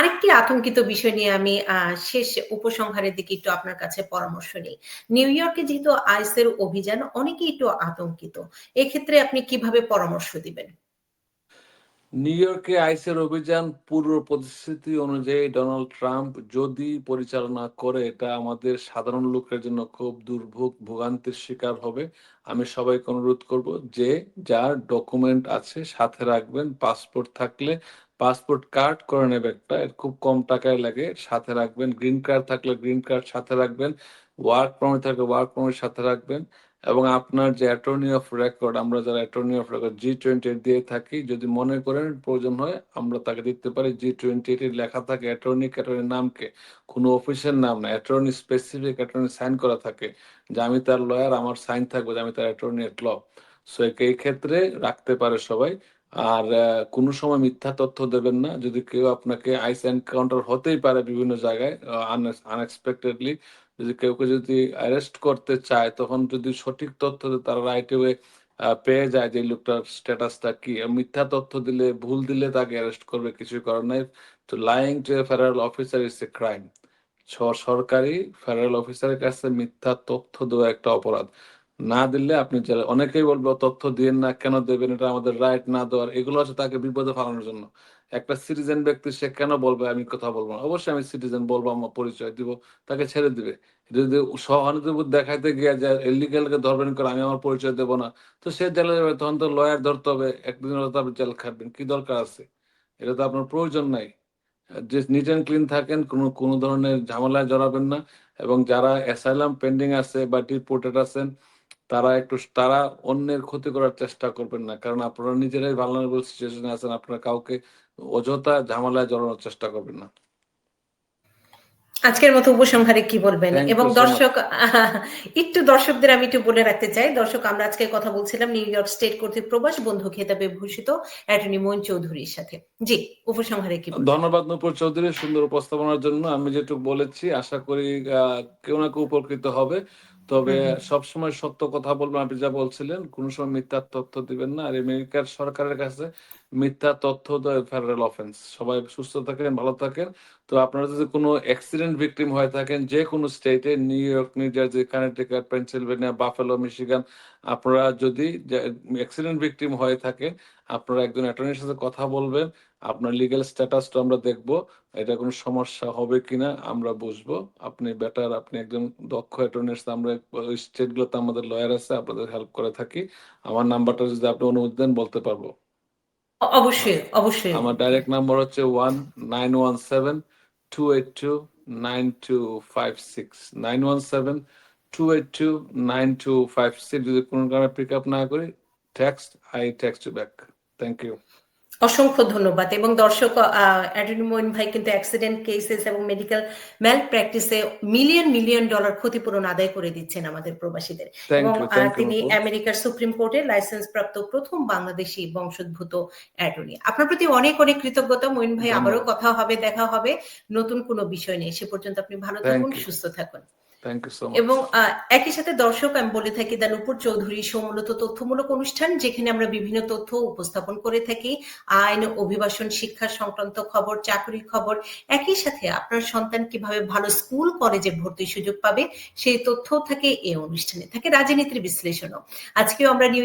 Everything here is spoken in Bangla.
আরেকটি আতঙ্কিত বিষয় নিয়ে আমি শেষ উপসংহারের দিকে একটু আপনার কাছে পরামর্শ নিই। নিউ ইয়র্কে যেহেতু আইসের অভিযান অনেকেই একটু আতঙ্কিত, এক্ষেত্রে আপনি কীভাবে পরামর্শ দিবেন? নিউ ইয়র্কে আইসের অভিযান পূর্ব প্রতিশ্রুতি অনুযায়ী ডোনাল্ড ট্রাম্প যদি পরিচালনা করে, এটা আমাদের সাধারণ লোকের জন্য খুব দুর্ভোগ, ভোগান্তির শিকার হবে। আমি সবাইকে অনুরোধ করব যে, যার ডকুমেন্ট আছে, সাথে রাখবেন, পাসপোর্ট থাকলে পাসপোর্ট কার্ড করে নেবে। একটা খুব কম টাকায় লাগে, সাথে রাখবেন। গ্রিন কার্ড থাকলে গ্রিন কার্ড সাথে রাখবেন, ওয়ার্ক পারমিট থাকলে ওয়ার্ক পারমিট সাথে রাখবেন এবং আপনার যে অ্যাটর্নি অফ রেকর্ড, আমরা যারা attorney of record G twenty দিয়ে থাকি, যদি মনে করেন প্রয়োজন হয়, আমরা তাকে দিতে পারি। জি টোয়েন্টি এইট লেখা থাকে অ্যাটর্নি, অ্যাটর্নির নামকে কোনো অফিসের নাম না, অ্যাটর্নি স্পেসিফিক অ্যাটর্নি সাইন করা থাকে যে আমি তার লয়ার আমার সাইন থাকবে যে আমি তার অ্যাটর্নি এট ল সো এই ক্ষেত্রে রাখতে পারে সবাই। আর কোনো সময় মিথ্যা তথ্য দেবেন না। যদি কেউ আপনাকে আইস এনকাউন্টার হতেই পারে বিভিন্ন জায়গায় আনএক্সপেক্টেডলি যদি কেউকে যদি অ্যারেস্ট করতে চায়, তখন যদি সঠিক তথ্য তারা রাইট ওয়ে পেয়ে যায় যে লোকটার স্ট্যাটাসটা কি? মিথ্যা তথ্য দিলে, ভুল দিলে তাকে অ্যারেস্ট করবে কিছু করার নাই। তো lying to a federal officer is a crime সরকারি ফেডারেল অফিসারের কাছে মিথ্যা তথ্য দেওয়া একটা অপরাধ। না দিলে আপনি অনেকেই বলবে তথ্য দিয়ে না, কেন দেবেন? এটা আমাদের রাইট না দেওয়ার। এগুলো আছে তাকে বিপদে ফেলানোর জন্য। একটা সিটিজেন ব্যক্তি, সে কেন বলবে আমি কথা বলব না? অবশ্যই আমি সিটিজেন বলব, আমার পরিচয় দিব, তাকে ছেড়ে দিবে। যদি সহানুভূতি দেখাইতে গিয়ে যে ইলিগালকে ধরবেন করে আমি আমার পরিচয় দেবো না। তো সে জেলে যাবে, তখন তো লয়ার ধরতে হবে, একদিন আপনি জেল খাটবেন। কি দরকার আছে? এটা তো আপনার প্রয়োজন নাই। যে নিট অ্যান্ড ক্লিন থাকেন, কোনো কোনো ধরনের ঝামেলায় জড়াবেন না। এবং যারা অ্যাসাইলাম পেন্ডিং আছে বা ডিপোর্টেড আছেন তারা একটু তারা অন্যের ক্ষতি করার চেষ্টা করবেন না। কারণ আপনারা নিজেরাই ভালনারেবল সিচুয়েশনে আছেন আপনারা কাউকে অযথা ঝামেলায় জড়ানোর চেষ্টা করবেন না। আজকের মতো উপসংহারে কি বলবেন? এবং দর্শক একটু দর্শকদের আমি একটু বলে রাখতে চাই। দর্শক আমরা আজকে কথা বলছিলাম নিউ ইয়র্ক স্টেট কর্তৃক প্রবাস বন্ধু খেতাবে ভূষিত অ্যাটর্নি মোহন চৌধুরীর সাথে। জি উপসংহারে কি ধন্যবাদ নূপুর চৌধুরী সুন্দর উপস্থাপনার জন্য। আমি যেটুকু বলেছি আশা করি কেউ না কেউ উপকৃত হবে। তবে সবসময় সত্য কথা বলবেন। আপনি যা বলছিলেন কোন সময় মিথ্যা তথ্য দিবেন না। আর আমেরিকার সরকারের কাছে মিথ্যা তথ্য ফেডারেল অফেন্স সবাই সুস্থ থাকেন ভালো থাকেন। তো আপনারা যদি কোনো অ্যাক্সিডেন্ট ভিকটিম হয়ে থাকেন যে কোনো স্টেটে New York New Jersey Connecticut Pennsylvania Buffalo Michigan আপনারা যদি অ্যাক্সিডেন্ট ভিকটিম হয়ে থাকেন আপনারা একজন অ্যাটর্নির সাথে কথা বলবেন আপনার লিগেল স্ট্যাটাসটা আমরা দেখব এটা কোনো সমস্যা হবে কিনা আমরা বুঝব। আপনি বেটার আপনি একজন দক্ষ অ্যাটর্নির আমরা ওই স্টেটগুলোতে আমাদের লয়ার আছে আপনাদের হেল্প করে থাকি। আমার নাম্বারটা যদি আপনি অনুমতি দেন বলতে পারব। অবশ্যই অবশ্যই। আমার ডাইরেক্ট নাম্বার হচ্ছে one nine one seven two eight two nine two five six nine one seven two eight two nine two five six যদি কোনো কারণে পিক আপ না করি text I text you back thank you অসংখ্য ধন্যবাদ। এবং দর্শক ভাই কিন্তু অ্যাক্সিডেন্ট কেসেস এবং মেডিকেল ম্যাল প্র্যাকটিসে মিলিয়ন মিলিয়ন ডলার ক্ষতিপূরণ আদায় করে দিচ্ছেন আমাদের প্রবাসীদের। এবং তিনি আমেরিকার সুপ্রিম কোর্টের লাইসেন্স প্রাপ্ত প্রথম বাংলাদেশি বংশোদ্ভূত অ্যাটর্নি আপনার প্রতি অনেক অনেক কৃতজ্ঞতা। মইন ভাই আবারও কথা হবে দেখা হবে। নতুন কোনো বিষয় নিয়ে। সে পর্যন্ত আপনি ভালো থাকুন সুস্থ থাকুন। এবং একই সাথে দর্শক, আমি বলে থাকি দা নূপুর চৌধুরী মূলত তথ্যমূলক অনুষ্ঠান, যেখানে আমরা বিভিন্ন তথ্য উপস্থাপন করে থাকি। আইন, অভিবাসন, শিক্ষা সংক্রান্ত খবর, চাকরির খবর। একই সাথে আপনার সন্তান কীভাবে ভালো স্কুল, কলেজে ভর্তির সুযোগ পাবে, সেই তথ্য থাকে এই অনুষ্ঠানে। থাকে রাজনীতির বিশ্লেষণও। আজকেও আমরা নিউ